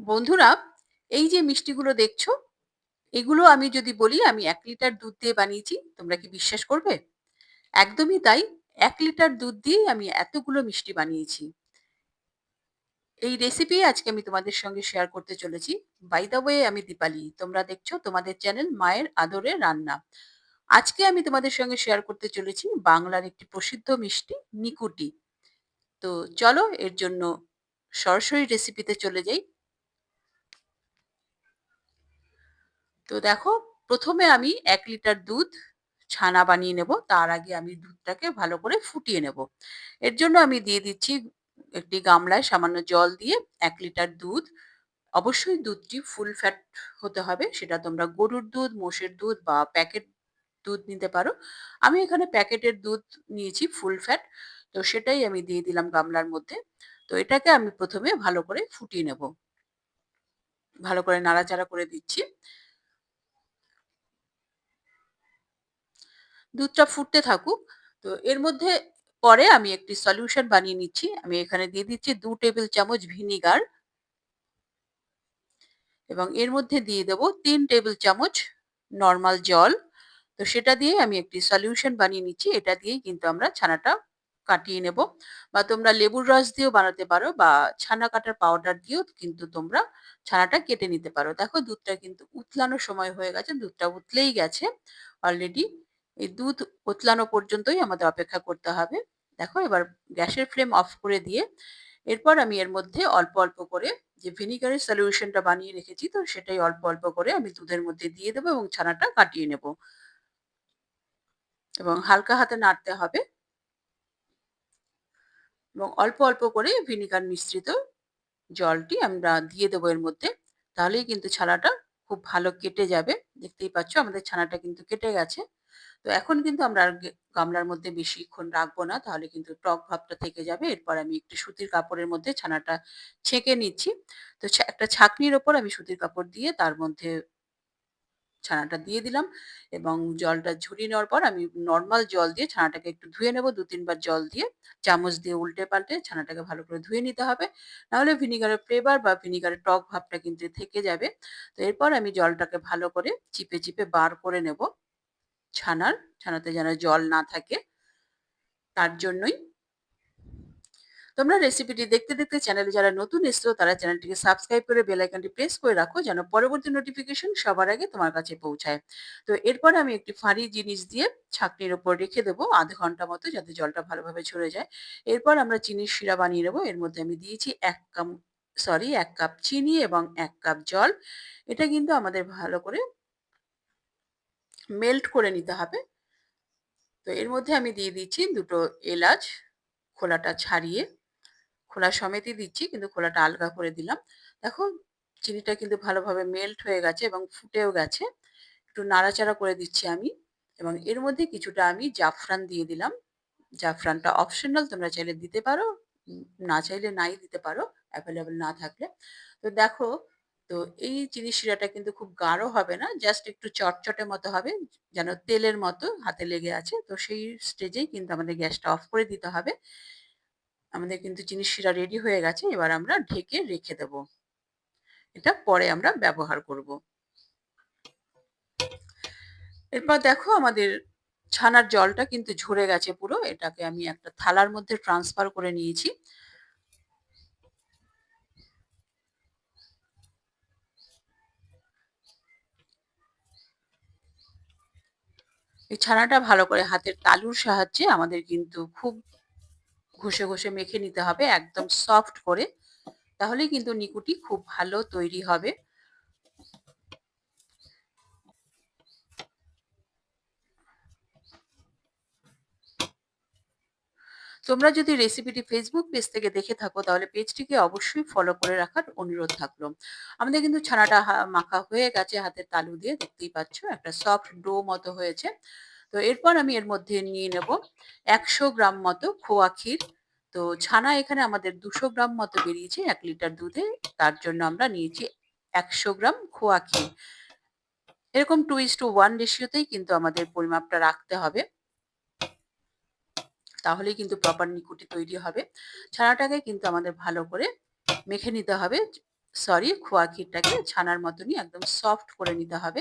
বন্ধুরা, এই যে মিষ্টিগুলো দেখছ, এগুলো আমি যদি বলি, আমি এক লিটার দুধ দিয়ে বানিয়েছি, তোমরা কি বিশ্বাস করবে? একদমই তাই, এক লিটার দুধ দিয়ে আমি এতগুলো মিষ্টি বানিয়েছি। এই রেসিপি আজকে আমি তোমাদের সঙ্গে শেয়ার করতে চলেছি। বাই দ্য ওয়ে আমি দীপালি। তোমরা দেখছ, তোমাদের চ্যানেল মায়ের আদরে রান্না। আজকে আমি তোমাদের সঙ্গে শেয়ার করতে চলেছি বাংলার একটি প্রসিদ্ধ মিষ্টি, নিকুটি। তো চলো, এর জন্য সরাসরি রেসিপিতে চলে যাই। তো দেখো, প্রথমে আমি এক লিটার দুধ ছানা বানিয়ে নেব। তার আগে আমি দুধটাকে ভালো করে ফুটিয়ে নেব। এর জন্য আমি দিয়ে দিচ্ছি একটি গামলায় সামান্য জল দিয়ে এক লিটার দুধ। অবশ্যই দুধটি ফুল ফ্যাট হতে হবে, সেটা তোমরা গরুর দুধ, মোষের দুধ বা প্যাকেট দুধ নিতে পারো। আমি এখানে প্যাকেটের দুধ নিয়েছি ফুল ফ্যাট, তো সেটাই আমি দিয়ে দিলাম গামলার মধ্যে। তো এটাকে আমি প্রথমে ভালো করে ফুটিয়ে নেব। ভালো করে নাড়াচাড়া করে দিচ্ছি। দুধটা ফুটতে থাকুক। তো এর মধ্যে পরে আমি একটি সলিউশন বানিয়ে নিচ্ছি। আমি এখানে দিয়ে দিচ্ছি দু টেবিল চামচ ভিনিগার এবং এর মধ্যে দিয়ে দেব তিন টেবিল চামচ নর্মাল জল। তো সেটা দিয়ে আমি একটি সলিউশন বানিয়ে নিচ্ছি। এটা দিয়েই কিন্তু আমরা ছানাটা কাটিয়ে নেব। বা তোমরা লেবুর রস দিয়েও বানাতে পারো বা ছানা কাটার পাউডার দিয়েও কিন্তু তোমরা ছানাটা কেটে নিতে পারো। দেখো দুধটা কিন্তু উতলানোর সময় হয়ে গেছে, দুধটা উতলেই গেছে অলরেডি এই দুধ উতলানো পর্যন্তই আমাদের অপেক্ষা করতে হবে। দেখো, এবার গ্যাসের ফ্লেম অফ করে দিয়ে এরপর আমি এর মধ্যে অল্প অল্প করে যে ভিনিগারের সলিউশনটা বানিয়ে রেখেছি, তো সেটাই অল্প অল্প করে আমি দুধের মধ্যে দিয়ে দেবো এবং ছানাটা কাটিয়ে নেব। এবং হালকা হাতে নাড়তে হবে। এবং অল্প অল্প করে ভিনিগার মিশ্রিত জলটি আমরা দিয়ে দেবো এর মধ্যে, তাহলেই কিন্তু ছানাটা খুব ভালো কেটে যাবে। দেখতেই পাচ্ছ, আমাদের ছানাটা কিন্তু কেটে গেছে। তো এখন কিন্তু আমরা আর গামলার মধ্যে বেশিক্ষণ রাখব না, তাহলে কিন্তু টক ভাবটা থেকে যাবে। এরপর আমি একটু সুতির কাপড়ের মধ্যে ছানাটা ছেঁকে নিচ্ছি। তো একটা ছাকনির ওপর আমি সুতির কাপড় দিয়ে তার মধ্যে ছানাটা দিয়ে দিলাম এবং জলটা ঝরিয়ে নেওয়ার পর আমি নর্মাল জল দিয়ে ছানাটাকে একটু ধুয়ে নেব, দু তিনবার জল দিয়ে। চামচ দিয়ে উল্টে পাল্টে ছানাটাকে ভালো করে ধুয়ে নিতে হবে। নাহলে ভিনিগারের ফ্লেভার বা ভিনিগারের টক ভাবটা কিন্তু থেকে যাবে। তো এরপর আমি জলটাকে ভালো করে চিপে চিপে বার করে নেব। ছানার, ছানাতে যেন জল না থাকে, তার জন্যই। তোমরা রেসিপিটি দেখতে দেখতে চ্যানেলে যারা নতুন এসছো, তারা চ্যানেলটিকে সাবস্ক্রাইব করে বেল আইকনটি প্রেস করে রাখো, যেন পরবর্তী নোটিফিকেশন সবার আগে তোমার কাছে পৌঁছায়। তো এরপর আমি একটি ফাঁড়ি জিনিস দিয়ে ছাকনির ওপর রেখে দেবো, আধ ঘণ্টা মতো, যাতে জলটা ভালোভাবে ঝরে যায়। এরপর আমরা চিনির শিরা বানিয়ে নেব, এর মধ্যে আমি দিয়েছি এক কাপ সরি এক কাপ চিনি এবং এক কাপ জল। এটা কিন্তু আমাদের ভালো করে মেল্ট করে নিতে হবে। তো এর মধ্যে আমি দিয়ে দিচ্ছি দুটো এলাচ, খোলাটা ছাড়িয়ে, খোলা সমেতই দিচ্ছি, কিন্তু খোলাটা আলগা করে দিলাম। দেখো, চিনিটা কিন্তু ভালোভাবে মেল্ট হয়ে গেছে এবং ফুটেও গেছে। একটু নাড়াচাড়া করে দিচ্ছি আমি এবং এর মধ্যে কিছুটা আমি জাফরান দিয়ে দিলাম। জাফরানটা অপশনাল তোমরা চাইলে দিতে পারো না চাইলে নাই দিতে পারো অ্যাভেলেবেল না থাকলে। তো দেখো তো এই চিনি শিরাটা কিন্তু খুব গাঢ় হবে না জাস্ট একটু চটচটে মতো হবে, যেন তেলের মতো হাতে লেগে আছে। তো সেই স্টেজেই কিন্তু আমাদের গ্যাসটা অফ করে দিতে হবে। আমাদের কিন্তু চিনি শিরা রেডি হয়ে গেছে, এবার আমরা ঢেকে রেখে দেব। এটা পরে আমরা ব্যবহার করব। এরপর দেখো আমাদের ছানার জলটা কিন্তু ঝরে গেছে পুরো, এটাকে আমি একটা থালার মধ্যে ট্রান্সফার করে নিয়েছি। এই ছানাটা ভালো করে হাতের তালুর সাহায্যে আমাদের কিন্তু খুব ঘষে ঘষে মেখে নিতে হবে, একদম সফট করে। তাহলেই কিন্তু নিকুটি খুব ভালো তৈরি হবে। তোমরা যদি রেসিপিটি ফেসবুক পেজ থেকে দেখে থাকো, তাহলে পেজটিকে অবশ্যই ফলো করে রাখার অনুরোধ থাকল। আমাদের কিন্তু ছানাটা মাখা হয়ে গেছে হাতের তালু দিয়ে, দেখতেই পাচ্ছ, একটা সফট ডো মতো হয়েছে। তো এরপর আমি এর মধ্যে নিয়ে নেব একশো গ্রাম মতো খোয়া ক্ষীর। তো ছানা এখানে আমাদের দুশো গ্রাম মতো বেরিয়েছে, এক লিটার দুধে, তার জন্য আমরা নিয়েছি একশো গ্রাম খোয়া ক্ষীর। এরকম টু ইস টু ওয়ান রেশিওতেই কিন্তু আমাদের পরিমাপটা রাখতে হবে। তাহলেই কিন্তু প্রপার নিকুটি তৈরি হবে। ছানাটাকে কিন্তু আমাদের ভালো করে মেখে নিতে হবে। সরি খোয়া ক্ষীরটাকে ছানার মতনই একদম সফট করে নিতে হবে।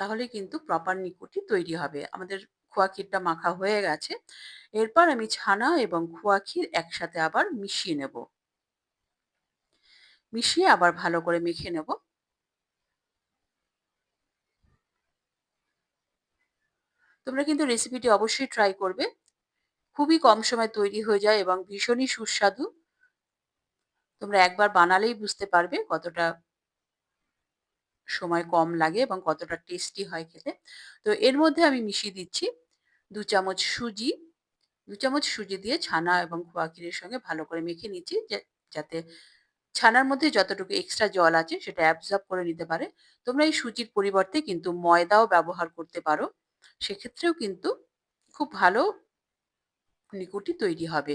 তাহলে কিন্তু প্রপার নিকুটি তৈরি হবে। আমাদের খোয়া ক্ষীরটা মাখা হয়ে গেছে। এরপর আমি ছানা এবং খোয়া ক্ষীর একসাথে আবার মিশিয়ে নেব। মিশিয়ে আবার ভালো করে মেখে নেব। তোমরা কিন্তু রেসিপিটি অবশ্যই ট্রাই করবে। খুবই কম সময় তৈরি হয়ে যায় এবং ভীষণই সুস্বাদু। তোমরা একবার বানালেই বুঝতে পারবে কতটা সময় কম লাগে এবং কতটা টেস্টি হয় খেতে। তো এর মধ্যে আমি মিশিয়ে দিচ্ছি দু চামচ সুজি। দু চামচ সুজি দিয়ে ছানা এবং খোয়া ক্ষীরের সঙ্গে ভালো করে মেখে নিচ্ছি যাতে ছানার মধ্যে যতটুকু এক্সট্রা জল আছে সেটা অ্যাবজর্ব করে নিতে পারে। তোমরা এই সুজির পরিবর্তে কিন্তু ময়দাও ব্যবহার করতে পারো। সেক্ষেত্রেও কিন্তু খুব ভালো নিকুটি তৈরি হবে।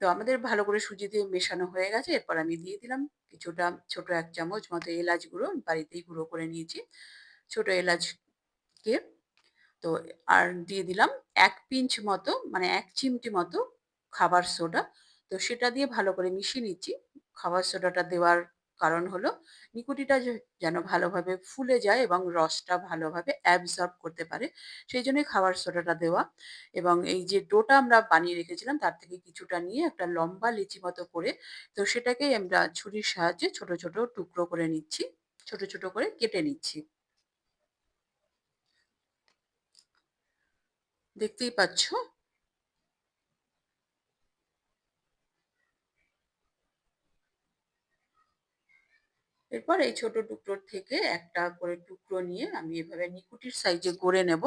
তো আমাদের ভালো করে সুজি দিয়ে মেশানো হয়ে গেছে। এরপর আমি দিয়ে দিলাম কিছুটা ছোট এক চামচ মতো এলাচ গুঁড়ো। বাড়িতেই গুঁড়ো করে নিয়েছি ছোট এলাচকে। তো আর দিয়ে দিলাম এক পিঞ্চ মতো মানে এক চিমটি মতো খাবার সোডা। তো সেটা দিয়ে ভালো করে মিশিয়ে নিচ্ছি। খাবার সোডাটা দেওয়ার কারণ হলো নিকুটিটা যেন ভালোভাবে ফুলে যায় এবং রসটা ভালোভাবে অ্যাবজর্ব করতে পারে, সেই জন্যই খাবার সোডাটা দেওয়া। এবং এই যে ডোটা আমরা বানিয়ে রেখেছিলাম, তার থেকে কিছুটা নিয়ে একটা লম্বা লিচি মতো করে, তো সেটাকেই আমরা ছুরির সাহায্যে ছোট ছোট টুকরো করে নিচ্ছি, ছোট ছোট করে কেটে নিচ্ছি। দেখতেই পাচ্ছ? এরপর এই ছোট টুকরোর থেকে একটা করে টুকরো নিয়ে আমি এভাবে নিকুটির সাইজে গড়ে নেব।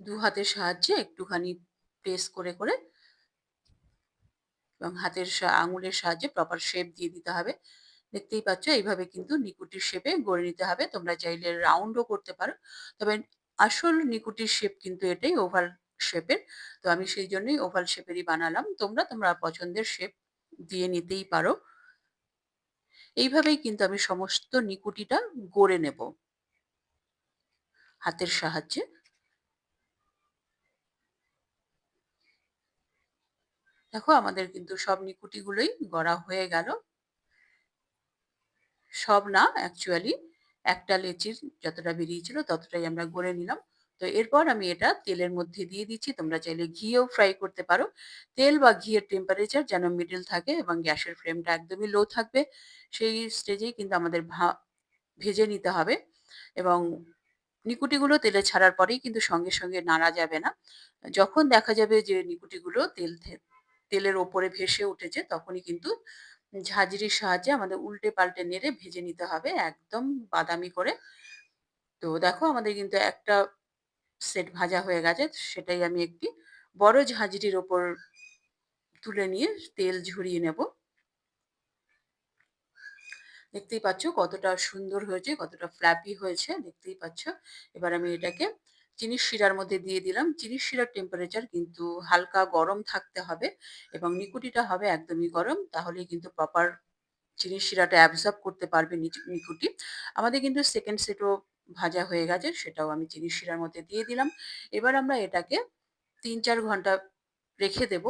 দু হাতের সাহায্যে একটুখানি প্রেস করে করে এবং হাতের আঙুলের সাহায্যে প্রপার শেপ দিয়ে দিতে হবে। দেখতেই পাচ্ছ এইভাবে কিন্তু নিকুটির শেপে গড়ে নিতে হবে। তোমরা চাইলে রাউন্ডও করতে পারো। তবে আসল নিকুটির শেপ কিন্তু এটাই ওভাল শেপের তো আমি সেই জন্যই ওভাল শেপেরই বানালাম। তোমরা তোমরা পছন্দের শেপ দিয়ে নিতেই পারো। এইভাবেই কিন্তু আমি সমস্ত নিকুটিটা গড়ে নেব। হাতের সাহায্যে। দেখো, আমাদের কিন্তু সব নিকুটিগুলোই গড়া হয়ে গেল। সব না অ্যাকচুয়ালি একটা লেচির যতটা বেরিয়েছিল ততটাই আমরা গড়ে নিলাম। তো এরপর আমি এটা তেলের মধ্যে দিয়ে দিচ্ছি। তোমরা চাইলে ঘিও ফ্রাই করতে পারো। তেল বা ঘিয়ের টেম্পারেচার যেন মিডল থাকে এবং গ্যাসের ফ্লেমটা একদমই লো থাকবে। সেই স্টেজেই কিন্তু আমাদের ভা, ভেজে নিতে হবে এবং নিকুটিগুলো তেলে ছাড়ার পরেই কিন্তু সঙ্গে সঙ্গে নাড়া যাবে না। যখন দেখা যাবে যে নিকুটিগুলো তেল তেলের ওপরে ভেসে উঠেছে, তখনই কিন্তু ঝাঁঝরির সাহায্যে আমাদের উল্টে পাল্টে নেড়ে ভেজে নিতে হবে একদম বাদামি করে। তো দেখো আমাদের কিন্তু একটা সেট ভাজা হয়ে গেছে, সেটাই আমি একটি বড় ঝাঁঝরির ওপর তুলে নিয়ে তেল ঝরিয়ে নেব। দেখতেই পাচ্ছ কতটা সুন্দর হয়েছে, কতটা ফ্ল্যাপি হয়েছে, দেখতেই পাচ্ছ। এবার আমি এটাকে চিনির শিরার মধ্যে দিয়ে দিলাম। চিনির শিরার টেম্পারেচার কিন্তু হালকা গরম থাকতে হবে এবং নিকুটিটা হবে একদমই গরম, তাহলেই কিন্তু প্রপার চিনির শিরাটা অ্যাবজর্ব করতে পারবে নিকুটি। আমাদের কিন্তু সেকেন্ড সেটও ভাজা হয়ে গেছে, সেটাও আমি চিনির শিরার মধ্যে দিয়ে দিলাম। এবার আমরা এটাকে তিন চার ঘণ্টা রেখে দেব,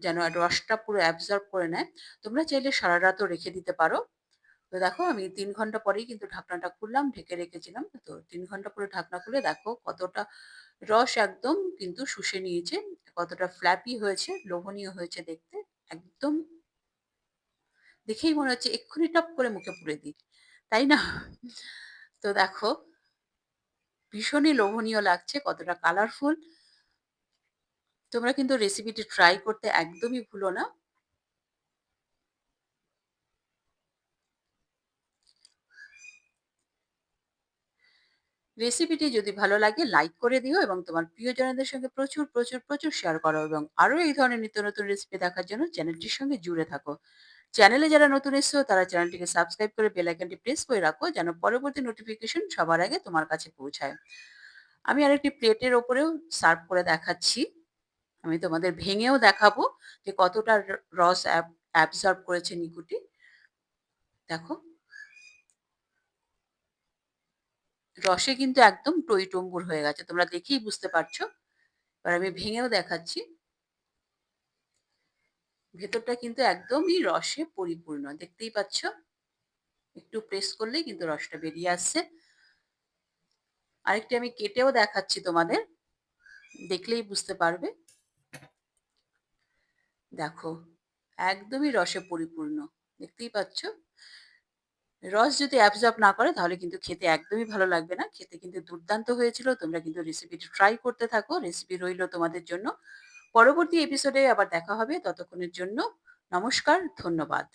যেন রসটা পুরো অ্যাবজর্ব করে নেয়। তোমরা চাইলে সারা রাতও রেখে দিতে পারো। তো দেখো, আমি তিন ঘণ্টা পরেই কিন্তু ঢাকনাটা খুললাম, ঢেকে রেখেছিলাম। তো তিন ঘণ্টা পরে ঢাকনা খুলে দেখো, কতটা রস একদম কিন্তু শুষে নিয়েছে, কতটা ফ্ল্যাপি হয়েছে, লোভনীয় হয়েছে দেখতে, একদম। দেখেই মনে হচ্ছে এক্ষুনি টপ করে মুখে পুড়ে দিই, তাই না? তো দেখো, ভীষণই লোভনীয় লাগছে, কতটা কালারফুল তোমরা কিন্তু রেসিপিটি ট্রাই করতে একদমই ভুলো না। রেসিপিটি যদি ভালো লাগে লাইক করে দিও এবং তোমার প্রিয়জনদের সঙ্গে প্রচুর প্রচুর প্রচুর শেয়ার করো এবং আরও এই ধরনের নিত্য নতুন রেসিপি দেখার জন্য চ্যানেলটির সঙ্গে জুড়ে থাকো। চ্যানেলে যারা নতুন এসছো, তারা চ্যানেলটিকে সাবস্ক্রাইব করে বেল আইকনটি প্রেস করে রাখো, যেন পরবর্তী নোটিফিকেশন সবার আগে তোমার কাছে পৌঁছায়। আমি আরেকটি প্লেটের ওপরেও সার্ভ করে দেখাচ্ছি। আমি তোমাদের ভেঙেও দেখাবো যে কতটা রস অ্যাবজর্ব করেছে নিকুটি দেখো। রসে কিন্তু একদম টই টইটম্বুর হয়ে গেছে, তোমরা দেখেই বুঝতে পারছ। এবার আমি ভেঙেও দেখাচ্ছি। ভেতরটা কিন্তু একদমই রসে পরিপূর্ণ। দেখতেই পাচ্ছ। একটু প্রেস করলেই কিন্তু রসটা বেরিয়ে আসছে। আরেকটি আমি কেটেও দেখাচ্ছি তোমাদের। দেখলেই বুঝতে পারবে। দেখো, একদমই রসে পরিপূর্ণ। দেখতেই পাচ্ছ। রস যদি অ্যাবজর্ব না করে তাহলে কিন্তু খেতে একদমই ভালো লাগবে না। খেতে কিন্তু দুর্দান্ত হয়েছিল। তোমরা কিন্তু রেসিপিটি ট্রাই করতে থাকো। রেসিপি রইল তোমাদের জন্য। পরবর্তী এপিসোডে আবার দেখা হবে। ততক্ষণের জন্য নমস্কার, ধন্যবাদ।